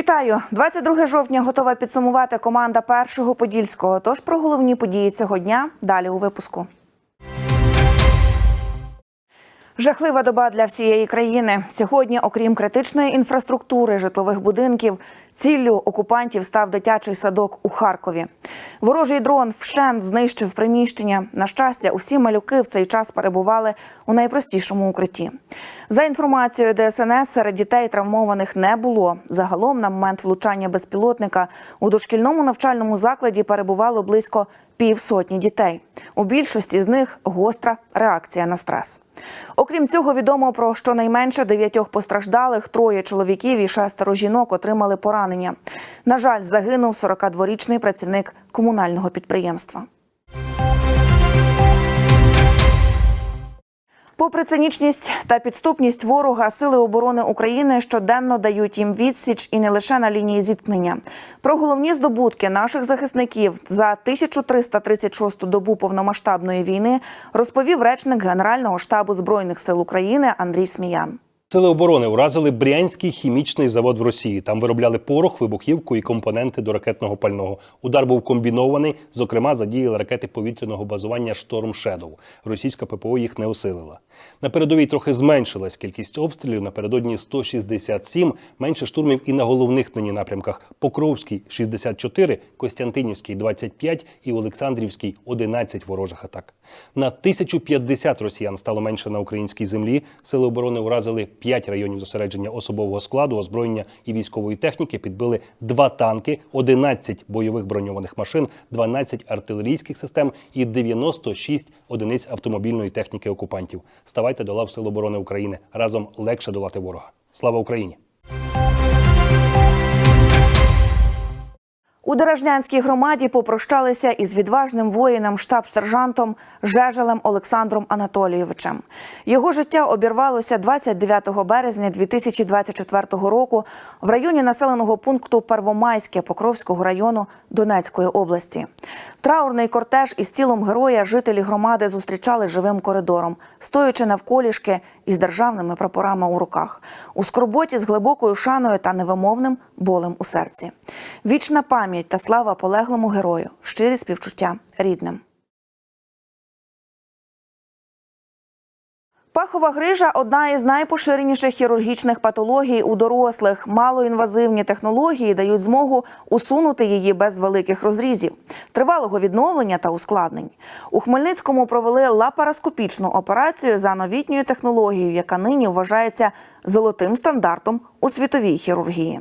Вітаю! 22 жовтня готова підсумувати команда першого подільського. Тож про головні події цього дня далі у випуску. Жахлива доба для всієї країни. Сьогодні, окрім критичної інфраструктури, житлових будинків, ціллю окупантів став дитячий садок у Харкові. Ворожий дрон вщент знищив приміщення. На щастя, усі малюки в цей час перебували у найпростішому укритті. За інформацією ДСНС, серед дітей травмованих не було. Загалом, на момент влучання безпілотника у дошкільному навчальному закладі перебувало близько півсотні дітей. У більшості з них гостра реакція на стрес. Окрім цього, відомо про щонайменше дев'ятьох постраждалих, троє чоловіків і шестеро жінок отримали поранення. На жаль, загинув 42-річний працівник комунального підприємства. Попри цинічність та підступність ворога, сили оборони України щоденно дають їм відсіч і не лише на лінії зіткнення. Про головні здобутки наших захисників за 1336 добу повномасштабної війни розповів речник Генерального штабу збройних сил України Андрій Сміян. Сили оборони уразили Брянський хімічний завод в Росії. Там виробляли порох, вибухівку і компоненти до ракетного пального. Удар був комбінований. Зокрема, задіяли ракети повітряного базування Шторм Шедоу. Російська ППО їх не усилила. На передовій трохи зменшилась кількість обстрілів. Напередодні 167, менше штурмів і на головних нині напрямках: Покровський 64, Костянтинівський 25 і Олександрівський 11 ворожих атак. На 1050 росіян стало менше на українській землі. Сили оборони уразили 5 районів зосередження особового складу, озброєння і військової техніки. Підбили 2 танки, 11 бойових броньованих машин, 12 артилерійських систем і 96 одиниць автомобільної техніки окупантів. Ставайте до лав Сил оборони України. Разом легше долати ворога. Слава Україні! У Дорожнянській громаді попрощалися із відважним воїном, штаб-сержантом Жежелем Олександром Анатолійовичем. Його життя обірвалося 29 березня 2024 року в районі населеного пункту Первомайське Покровського району Донецької області. Траурний кортеж із тілом героя жителі громади зустрічали живим коридором, стоячи навколішки із державними прапорами у руках, у скорботі з глибокою шаною та невимовним болем у серці. Вічна пам'ять та слава полеглому герою, щирі співчуття рідним. Пахова грижа одна із найпоширеніших хірургічних патологій у дорослих. Малоінвазивні технології дають змогу усунути її без великих розрізів, тривалого відновлення та ускладнень. У Хмельницькому провели лапароскопічну операцію за новітньою технологією, яка нині вважається золотим стандартом у світовій хірургії.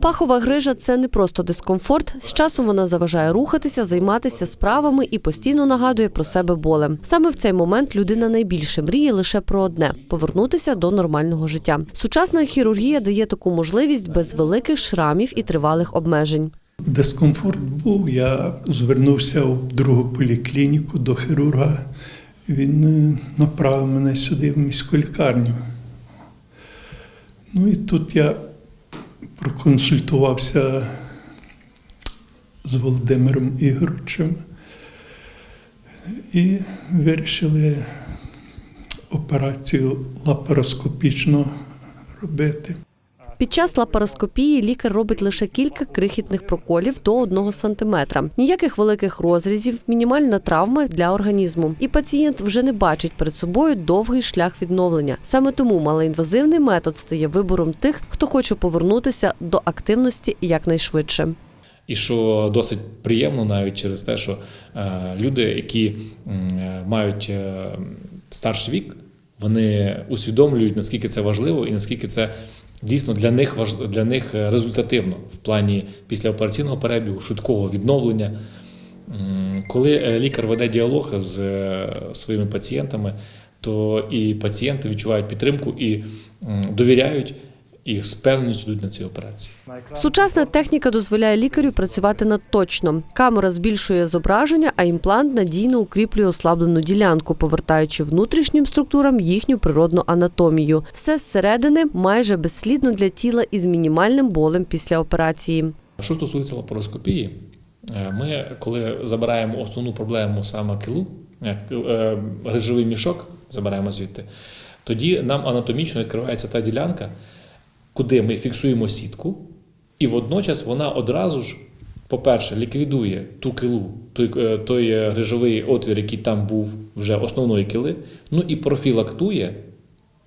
Пахова грижа це не просто дискомфорт. З часом вона заважає рухатися, займатися справами і постійно нагадує про себе болем. Саме в цей момент людина найбільше мріє лише про одне повернутися до нормального життя. Сучасна хірургія дає таку можливість без великих шрамів і тривалих обмежень. Дискомфорт був. Я звернувся в другу поліклініку до хірурга. Він е, направив мене сюди в міську лікарню. Ну і тут я проконсультувався з Володимиром Ігоровичем і вирішили операцію лапароскопічно робити. Під час лапароскопії лікар робить лише кілька крихітних проколів до одного сантиметра. Ніяких великих розрізів, мінімальна травма для організму. І пацієнт вже не бачить перед собою довгий шлях відновлення. Саме тому малоінвазивний метод стає вибором тих, хто хоче повернутися до активності якнайшвидше. І що досить приємно навіть через те, що е, люди, які е, мають е, старший вік, вони усвідомлюють, наскільки це важливо і наскільки це дійсно для них важ... для них е, результативно в плані післяопераційного перебігу, швидкого відновлення. Коли е, лікар веде діалог з е, своїми пацієнтами, то і пацієнти відчувають підтримку і довіряють і з певністю йдуть на ці операції. Сучасна техніка дозволяє лікарю працювати надточно. Камера збільшує зображення, а імплант надійно укріплює ослаблену ділянку, повертаючи внутрішнім структурам їхню природну анатомію. Все зсередини майже безслідно для тіла із мінімальним болем після операції. Що стосується лапароскопії, е, ми, коли забираємо основну проблему саме килу, е, е, мішок забираємо звідти, тоді нам анатомічно відкривається та ділянка, куди ми фіксуємо сітку, І водночас вона одразу ж, по-перше, ліквідує ту килу, той, е, той е, грижовий отвір, який там був вже основної кили, ну і профілактує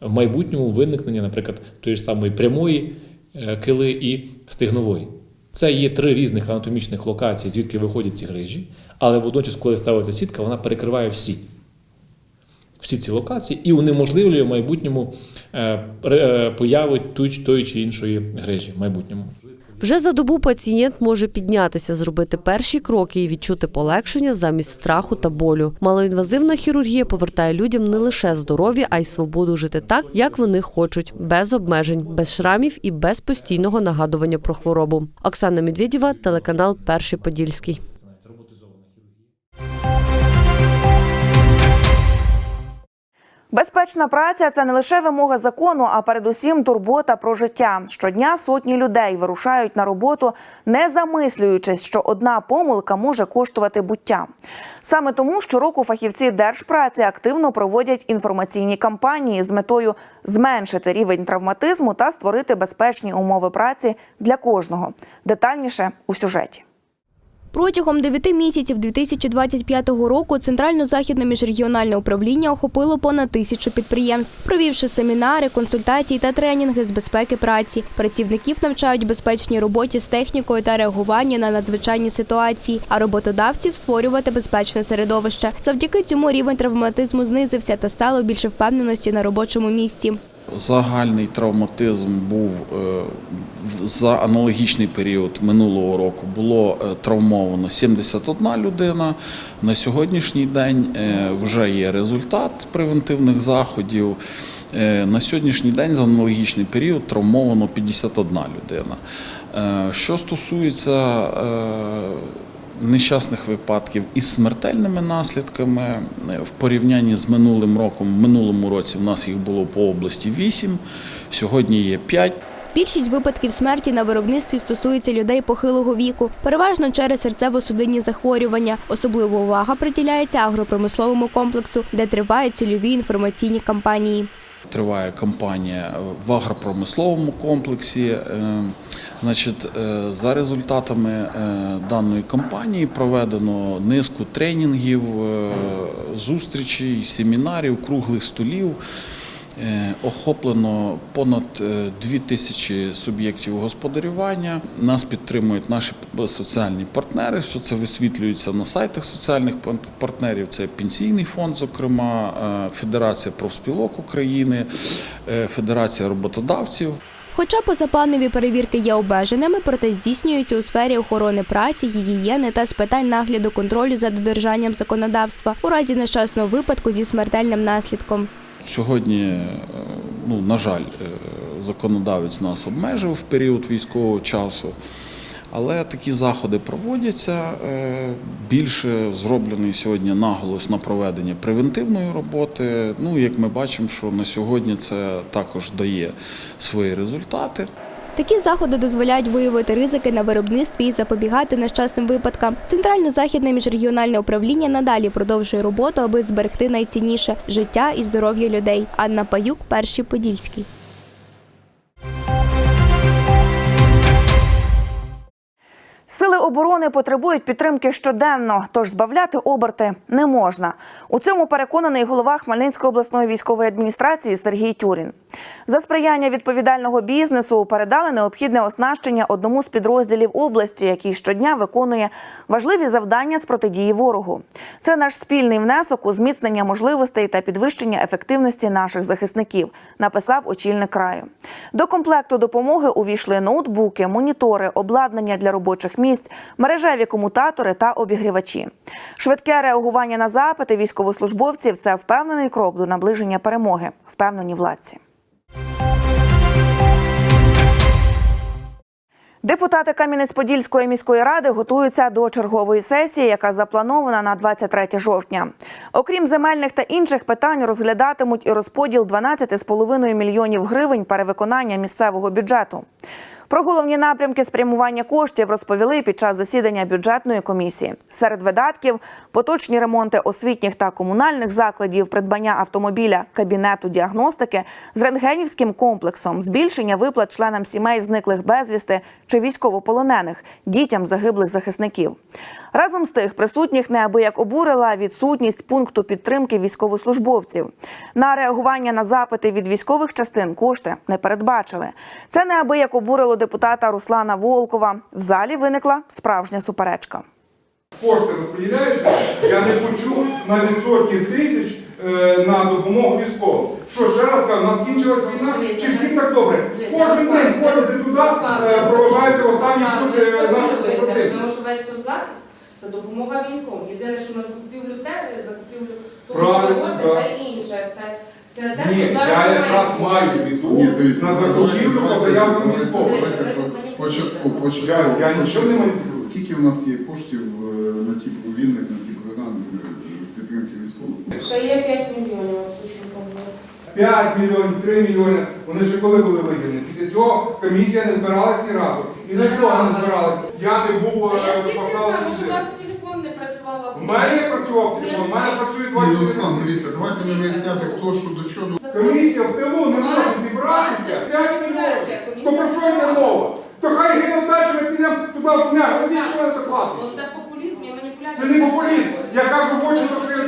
в майбутньому виникнення, наприклад, тої ж самої прямої е, кили і стигнової. Це є три різних анатомічних локації, звідки виходять ці грижі, але водночас, коли ставиться сітка, вона перекриває всі. Всі ці локації і унеможливлює в майбутньому е, е, появи тої, чи іншої грижі в майбутньому. Вже за добу пацієнт може піднятися, зробити перші кроки і відчути полегшення замість страху та болю. Малоінвазивна хірургія повертає людям не лише здоров'я, а й свободу жити так, як вони хочуть, без обмежень, без шрамів і без постійного нагадування про хворобу. Оксана Медведєва, телеканал Перший Подільський. Безпечна праця це не лише вимога закону, а передусім турбота про життя. Щодня сотні людей вирушають на роботу, не замислюючись, що одна помилка може коштувати буття. Саме тому щороку фахівці держпраці активно проводять інформаційні кампанії з метою зменшити рівень травматизму та створити безпечні умови праці для кожного. Детальніше у сюжеті. Протягом 9 місяців 2025 року Центрально-Західне міжрегіональне управління охопило понад тисячу підприємств, провівши семінари, консультації та тренінги з безпеки праці. Працівників навчають безпечній роботі з технікою та реагування на надзвичайні ситуації, а роботодавців створювати безпечне середовище. Завдяки цьому рівень травматизму знизився та стало більше впевненості на робочому місці. Загальний травматизм був е, за аналогічний період минулого року. Було е, травмовано 71 людина. На сьогоднішній день е, вже є результат превентивних заходів. На сьогоднішній день за аналогічний період травмовано 51 людина. Що стосується нещасних випадків із смертельними наслідками в порівнянні з минулим роком. В минулому році в нас їх було по області 8, сьогодні є 5. Більшість випадків смерті на виробництві стосується людей похилого віку, переважно через серцево-судинні захворювання. Особлива увага приділяється агропромисловому комплексу, де тривають цільові інформаційні кампанії. Триває кампанія в агропромисловому комплексі. Значить, е, за результатами е, даної кампанії проведено низку тренінгів, е, зустрічей, семінарів, круглих столів. Охоплено понад е, дві тисячі суб'єктів господарювання. Нас підтримують наші соціальні партнери. Що це висвітлюється на сайтах соціальних партнерів. Це пенсійний фонд, зокрема, Федерація профспілок України, Федерація роботодавців. Хоча позапланові перевірки є обмеженими, проте здійснюються у сфері охорони праці, гігієни та з питань нагляду контролю за додержанням законодавства у разі нещасного випадку зі смертельним наслідком. Сьогодні, е, ну, на жаль, е, законодавець нас обмежив в період військового часу, але такі заходи проводяться. Е, Більше зроблений сьогодні наголос на проведення превентивної роботи. Ну, як ми бачимо, що на сьогодні це також дає свої результати. Такі заходи дозволяють виявити ризики на виробництві і запобігати нещасним випадкам. Центрально-західне міжрегіональне управління надалі продовжує роботу, аби зберегти найцінніше життя і здоров'я людей. Анна Паюк, перший подільський. Сили оборони потребують підтримки щоденно, тож збавляти оберти не можна. У цьому переконаний голова Хмельницької обласної військової адміністрації Сергій Тюрін. За сприяння відповідального бізнесу передали необхідне оснащення одному з підрозділів області, який щодня виконує важливі завдання з протидії ворогу. Це наш спільний внесок у зміцнення можливостей та підвищення ефективності наших захисників, написав очільник краю. До комплекту допомоги увійшли ноутбуки, монітори, обладнання для робочих місць, мережеві комутатори та обігрівачі. Швидке реагування на запити військовослужбовців це впевнений крок до наближення перемоги, впевнені владці. Депутати Кам'янець-Подільської міської ради готуються до чергової сесії, яка запланована на 23 жовтня. Окрім земельних та інших питань, розглядатимуть і розподіл 12,5 мільйонів гривень перевиконання місцевого бюджету. Про головні напрямки спрямування коштів розповіли під час засідання бюджетної комісії. Серед видатків поточні ремонти освітніх та комунальних закладів, придбання автомобіля, кабінету діагностики з рентгенівським комплексом, збільшення виплат членам сімей зниклих безвісти чи військовополонених, дітям загиблих захисників. Разом з тих присутніх неабияк обурила відсутність пункту підтримки військовослужбовців. На реагування на запити від військових частин кошти не передбачили. Це неабияк обурило депутата Руслана Волкова. В залі виникла справжня суперечка. кошти розподіляються, я не почув навіть сотні тисяч е, на допомогу військовим. Що ще раз кажу, у нас кінчилась війна, чи всім так добре? Кожен день ходите туди, е, проважаєте останні тут е, наших побратимів. Це допомога військовим. Єдине, що на закупівлю те, закупівлю того, що це інше. Це, це те, Ні, що я якраз маю відсутність Ні, дивіться, на закупівлю по військових. Давайте по- по частку, по частку. Я, я нічого не маніпулюю. Скільки в нас є коштів е, на ті вільних, на ті програми е, підтримки військових? Ще є 5 мільйонів сушником. 5 мільйонів, 3 мільйони. Вони ще коли були виділені. Після цього комісія не збиралась ні разу. І на цього не збиралась. Я не був Та я звідки поставлений. знаю, що у вас телефон не працював. а У мене працював телефон, у мене працює Ні, 24 Олександр, дивіться, давайте не виясняти, хто що до чого. Комісія в тилу не може зібратися 5 мільйонів. То про що йде мова? То хай гине далі, ми підемо туди в дня. Ось що вони так. Ну, Це популізм і маніпуляція. Це не популізм. Я кажу то, що я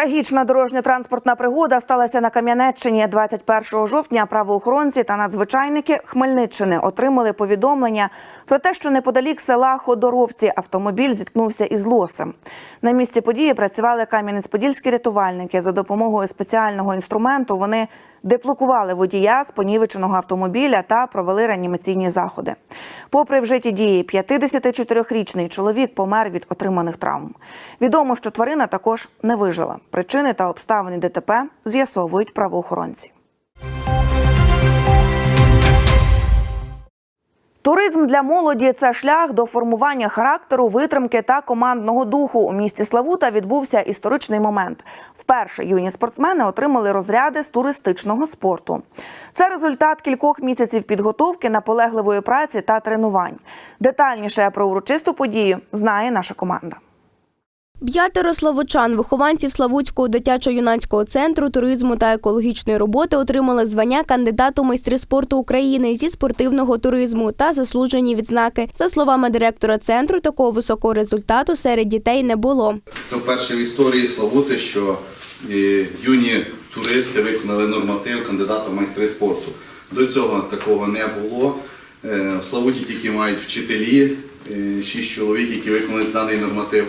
Трагічна дорожньо-транспортна пригода сталася на Кам'янеччині 21 жовтня. Правоохоронці та надзвичайники Хмельниччини отримали повідомлення про те, що неподалік села Ходоровці автомобіль зіткнувся із лосем. На місці події працювали кам'янець-подільські рятувальники. За допомогою спеціального інструменту вони деблокували водія з понівеченого автомобіля та провели реанімаційні заходи. Попри вжиті дії, 54-річний чоловік помер від отриманих травм. Відомо, що тварина також не вижила. Причини та обставини ДТП з'ясовують правоохоронці. Туризм для молоді це шлях до формування характеру, витримки та командного духу. У місті Славута відбувся історичний момент. Вперше юні спортсмени отримали розряди з туристичного спорту. Це результат кількох місяців підготовки, наполегливої праці та тренувань. Детальніше про урочисту подію знає наша команда. П'ятеро славучан, вихованців Славутського дитячо-юнацького центру туризму та екологічної роботи отримали звання кандидату майстри спорту України зі спортивного туризму та заслужені відзнаки. За словами директора центру, такого високого результату серед дітей не було. Це вперше в історії Славути, що е, юні туристи виконали норматив кандидата в майстри спорту. До цього такого не було. Е, В Славуті тільки мають вчителі, е, шість чоловік, які виконали даний норматив.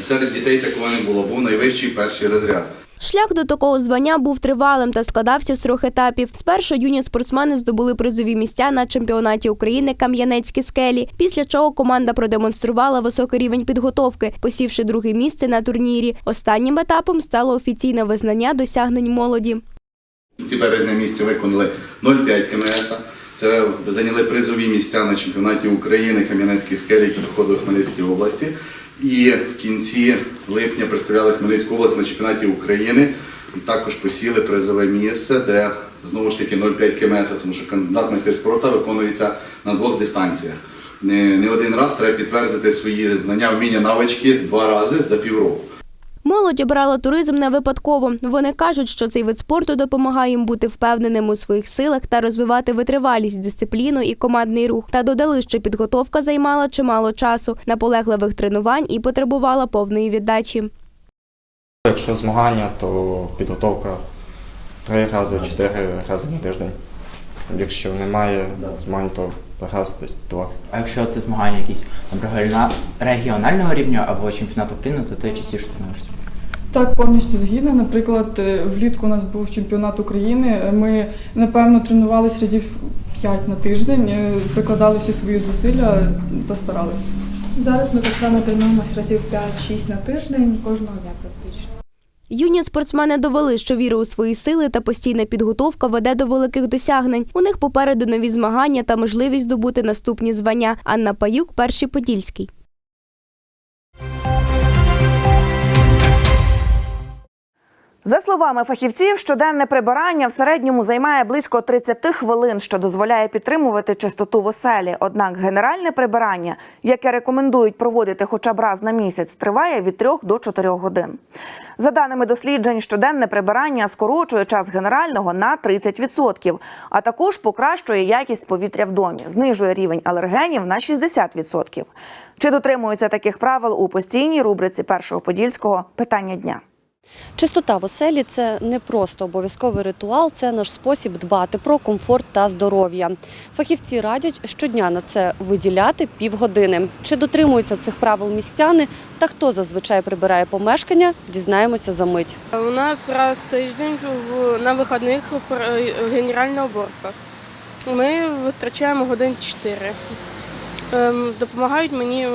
Серед дітей такого не було, був найвищий перший розряд. Шлях до такого звання був тривалим та складався з трьох етапів. Спершу юні спортсмени здобули призові місця на чемпіонаті України Кам'янецькі скелі. Після чого команда продемонструвала високий рівень підготовки, посівши друге місце на турнірі. Останнім етапом стало офіційне визнання досягнень молоді. Ці березня місці виконали 0,5 КМС. Це зайняли призові місця на чемпіонаті України Кам'янецькій скелі, який проходив у Хмельницькій області. І в кінці липня представляли Хмельницьку область на чемпіонаті України і також посіли призове місце, де знову ж таки 0,5 КМС, тому що кандидат майстер спорту виконується на двох дистанціях. Не, не один раз треба підтвердити свої знання, вміння, навички два рази за півроку. Молодь обрала туризм не випадково. Вони кажуть, що цей вид спорту допомагає їм бути впевненими у своїх силах та розвивати витривалість, дисципліну і командний рух. Та додали, що підготовка займала чимало часу, наполегливих тренувань і потребувала повної віддачі. Якщо змагання, то підготовка три рази, чотири рази на тиждень. Якщо немає змагань, то раз десь два. А якщо це змагання якісь регіона- регіонального рівня або чемпіонат України, то ти частіше тренуєшся. Так, повністю згідна. Наприклад, е, влітку у нас був чемпіонат України. Ми напевно тренувалися разів 5 на тиждень, е, прикладали всі свої зусилля та старалися. Зараз ми так само тренуємось разів 5-6 на тиждень кожного дня практично. Юні спортсмени довели, що віра у свої сили та постійна підготовка веде до великих досягнень. У них попереду нові змагання та можливість здобути наступні звання. Анна Паюк, перший подільський. За словами фахівців, щоденне прибирання в середньому займає близько 30 хвилин, що дозволяє підтримувати чистоту в оселі. Однак генеральне прибирання, яке рекомендують проводити хоча б раз на місяць, триває від 3 до 4 годин. За даними досліджень, щоденне прибирання скорочує час генерального на 30%, а також покращує якість повітря в домі, знижує рівень алергенів на 60%. Чи дотримуються таких правил у постійній рубриці першого подільського питання дня? Чистота в оселі це не просто обов'язковий ритуал, це наш спосіб дбати про комфорт та здоров'я. Фахівці радять щодня на це виділяти півгодини. Чи дотримуються цих правил містяни та хто зазвичай прибирає помешкання, дізнаємося за мить. У нас раз в тиждень на вихідних генеральна уборка. Ми витрачаємо годин 4. Ем, Допомагають мені е,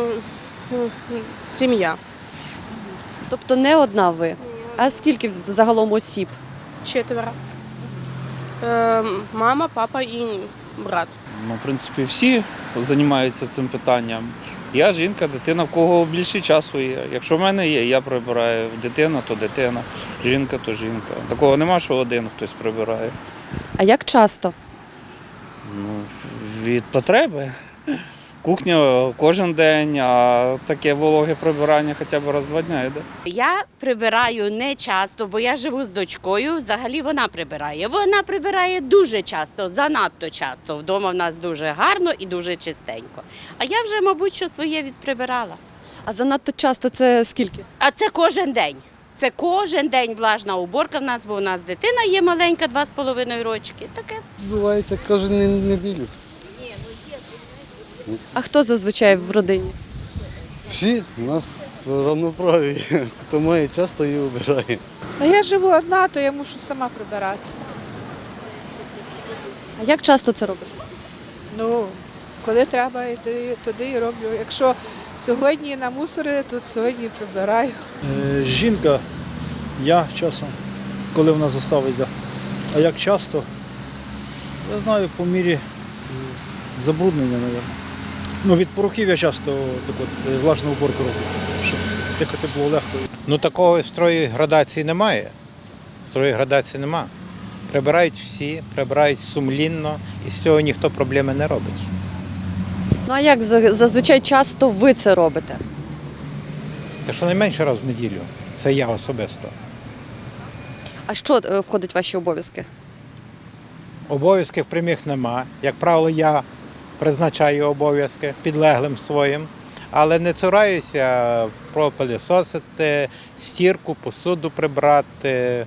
сім'я. Тобто не одна ви. А скільки загалом осіб? Четверо. Ем, Мама, папа і брат. Ну, в принципі, всі займаються цим питанням. Я жінка, дитина, в кого більше часу є. Якщо в мене є, я прибираю. Дитина, то дитина, жінка, то жінка. Такого нема, що один хтось прибирає. А як часто? Ну, від потреби. Кухня кожен день, а таке вологе прибирання хоча б раз в два дня йде. Я прибираю не часто, бо я живу з дочкою. Взагалі вона прибирає. Вона прибирає дуже часто, занадто часто. Вдома в нас дуже гарно і дуже чистенько. А я вже, мабуть, що своє відприбирала. А занадто часто це скільки? А це кожен день. Це кожен день влажна уборка в нас, бо в нас дитина є маленька, два з половиною рочки. Таке. Відбувається кожен неділю. А хто зазвичай в родині? Всі у нас равноправі. Хто має час, то і обирає. А я живу одна, то я мушу сама прибирати. А як часто це робиш? Ну, коли треба, йти туди і роблю. Якщо сьогодні на мусори, то сьогодні прибираю. Е, Жінка, я часом, коли вона заставить. да. А як часто? Я знаю, по мірі забруднення, мабуть. Ну, від порохів я часто так от, е, влажну уборку роблю, щоб дихати було легко. Ну такого строї градації немає. Строї градації нема. Прибирають всі, прибирають сумлінно, і з цього ніхто проблеми не робить. Ну а як зазвичай часто ви це робите? Та щонайменше раз в неділю. Це я особисто. А що е, входить в ваші обов'язки? Обов'язків прямих нема. Як правило, я призначаю обов'язки підлеглим своїм, але не цураюся пропилісосити, стірку, посуду прибрати.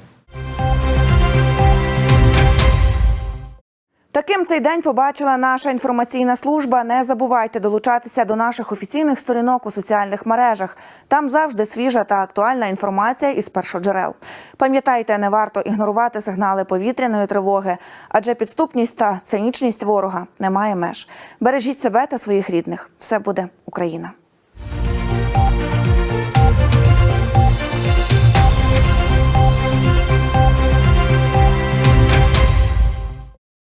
Таким цей день побачила наша інформаційна служба. Не забувайте долучатися до наших офіційних сторінок у соціальних мережах. Там завжди свіжа та актуальна інформація із першоджерел. Пам'ятайте, не варто ігнорувати сигнали повітряної тривоги, адже підступність та цинічність ворога не має меж. Бережіть себе та своїх рідних. Все буде Україна.